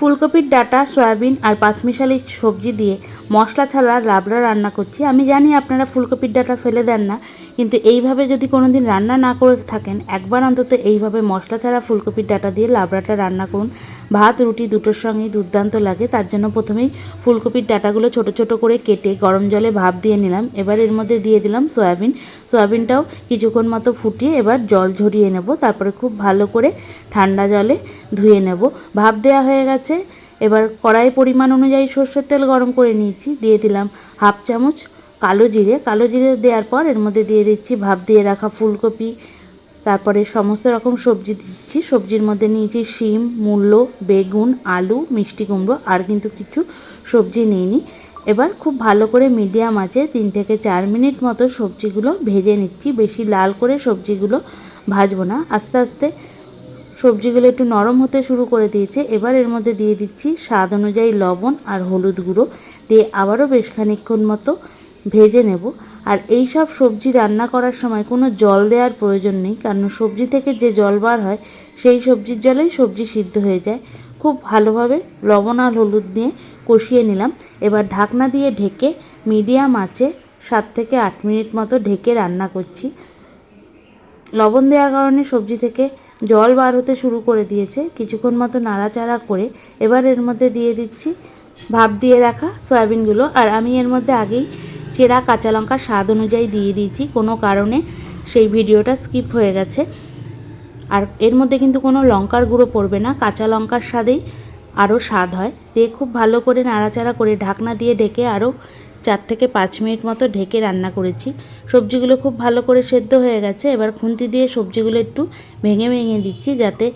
ফুলকপির data, soybean আর পাঁচমিশালি সবজি দিয়ে মশলা ছাড়া লাবড়া রান্না করছি। আমি জানি আপনারা ফুলকপির ডাটা ফেলে দেন না, কিন্তু এইভাবে যদি কোনো দিন রান্না না করে থাকেন, একবার অন্তত এইভাবে মশলা ছাড়া ফুলকপির ডাটা দিয়ে লাবড়াটা রান্না করুন। ভাত, রুটি দুটোর সঙ্গেই দুর্দান্ত লাগে। তার জন্য প্রথমেই ফুলকপির ডাটাগুলো ছোট ছোট করে কেটে গরম জলে ভাপ দিয়ে নিলাম। এবার এর মধ্যে দিয়ে দিলাম সয়াবিন। সয়াবিনটাও কিছুক্ষণ মতো ফুটিয়ে এবার জল ঝরিয়ে নেব। তারপরে খুব ভালো করে ঠান্ডা জলে ধুয়ে নেব। ভাপ দেওয়া হয়ে গেছে। এবার কড়াই পরিমাণ অনুযায়ী সর্ষের তেল গরম করে নিয়েছি, দিয়ে দিলাম হাফ চামচ কালো জিরে। কালো জিরে দেওয়ার পর এর মধ্যে দিয়ে দিচ্ছি ভাপ দিয়ে রাখা ফুলকপি, তারপরে সমস্ত রকম সবজি দিচ্ছি। সবজির মধ্যে নিয়েছি শিম, মূলো, বেগুন, আলু, মিষ্টি কুমড়ো, আর কিন্তু কিছু সবজি নিইনি। এবার খুব ভালো করে মিডিয়াম আছে তিন থেকে চার মিনিট মতো সবজিগুলো ভেজে নিচ্ছি। বেশি লাল করে সবজিগুলো ভাজবো না। আস্তে আস্তে সবজিগুলো একটু নরম হতে শুরু করে দিয়েছে। এবার এর মধ্যে দিয়ে দিচ্ছি স্বাদ অনুযায়ী লবণ আর হলুদ গুঁড়ো। দিয়ে আবারও বেশ খানিকক্ষণ মতো ভেজে নেব। আর এই সব সবজি রান্না করার সময় কোনো জল দেওয়ার প্রয়োজন নেই, কারণ সবজি থেকে যে জল বার হয়, সেই সবজির জলেই সবজি সিদ্ধ হয়ে যায়। খুব ভালোভাবে লবণ আর হলুদ দিয়ে কষিয়ে নিলাম। এবার ঢাকনা দিয়ে ঢেকে মিডিয়াম আঁচে সাত থেকে আট মিনিট মতো ঢেকে রান্না করছি। লবণ দেওয়ার কারণে সবজি থেকে জল বার হতে শুরু করে দিয়েছে। কিছুক্ষণ মতো নাড়াচাড়া করে এবার এর মধ্যে দিয়ে দিচ্ছি ভাপ দিয়ে রাখা সয়াবিনগুলো। আর আমি এর মধ্যে আগেই চেরা কাঁচা লঙ্কা স্বাদ অনুযায়ী দিয়ে দিয়েছি। কোনো কারণে সেই ভিডিওটা স্কিপ হয়ে গেছে। আর এর মধ্যে কিন্তু কোনো লঙ্কার গুঁড়ো পড়বে না। কাঁচা লঙ্কার স্বাদেই আরও স্বাদ হয়। দিয়ে খুব ভালো করে নাড়াচাড়া করে ঢাকনা দিয়ে ঢেকে আরও চার থেকে পাঁচ মিনিট মতো ঢেকে রান্না করেছি। সবজিগুলো খুব ভালো করে সেদ্ধ হয়ে গেছে। এবার খুন্তি দিয়ে সবজিগুলো একটু ভেঙে ভেঙে দিচ্ছি যাতে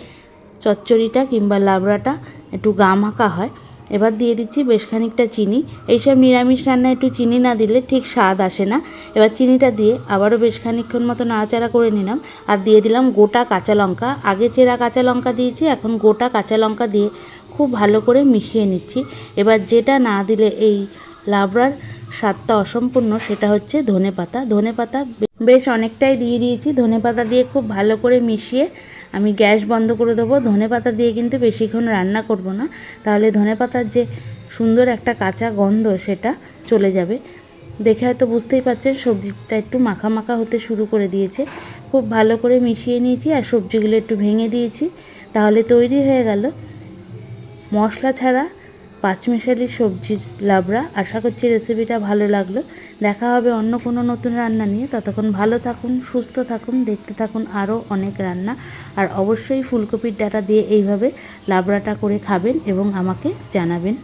চচ্চড়িটা কিংবা লাবড়াটা একটু গা মাখা হয়। এবার দিয়ে দিচ্ছি বেশ খানিকটা চিনি। এইসব নিরামিষ রান্নায় একটু চিনি না দিলে ঠিক স্বাদ আসে না। এবার চিনিটা দিয়ে আবারও বেশ খানিকক্ষণ মতো নাড়াচাড়া করে নিলাম। আর দিয়ে দিলাম গোটা কাঁচা লঙ্কা। আগে চেরা কাঁচা লঙ্কা দিয়েছি, এখন গোটা কাঁচা লঙ্কা দিয়ে খুব ভালো করে মিশিয়ে নিচ্ছি। এবার যেটা না দিলে এই লাবড়ার স্বাদটা অসম্পূর্ণ, সেটা হচ্ছে ধনে পাতা। ধনে পাতা বেশ অনেকটাই দিয়ে দিয়েছি। ধনে পাতা দিয়ে খুব ভালো করে মিশিয়ে আমি গ্যাস বন্ধ করে দেবো। ধনে পাতা দিয়ে কিন্তু বেশিক্ষণ রান্না করব না। তাহলে ধনে পাতার যে সুন্দর একটা কাঁচা গন্ধ, সেটা চলে যাবে। দেখে হয়তো বুঝতেই পারছেন, সবজিটা একটু মাখা মাখা হতে শুরু করে দিয়েছে। খুব ভালো করে মিশিয়ে নিয়েছি আর সবজিগুলো একটু ভেঙে দিয়েছি। তাহলে তৈরি হয়ে গেল। মশলা ছাড়া পাঁচমিশালি সবজির লাবড়া। আশা করছি রেসিপিটা ভালো লাগল। দেখা হবে অন্য কোনো নতুন রান্না নিয়ে। ততক্ষণ ভালো থাকুন, সুস্থ থাকুন, দেখতে থাকুন আরও অনেক রান্না। আর অবশ্যই ফুলকপির ডাটা দিয়ে এইভাবে লাবড়াটা করে খাবেন এবং আমাকে জানাবেন।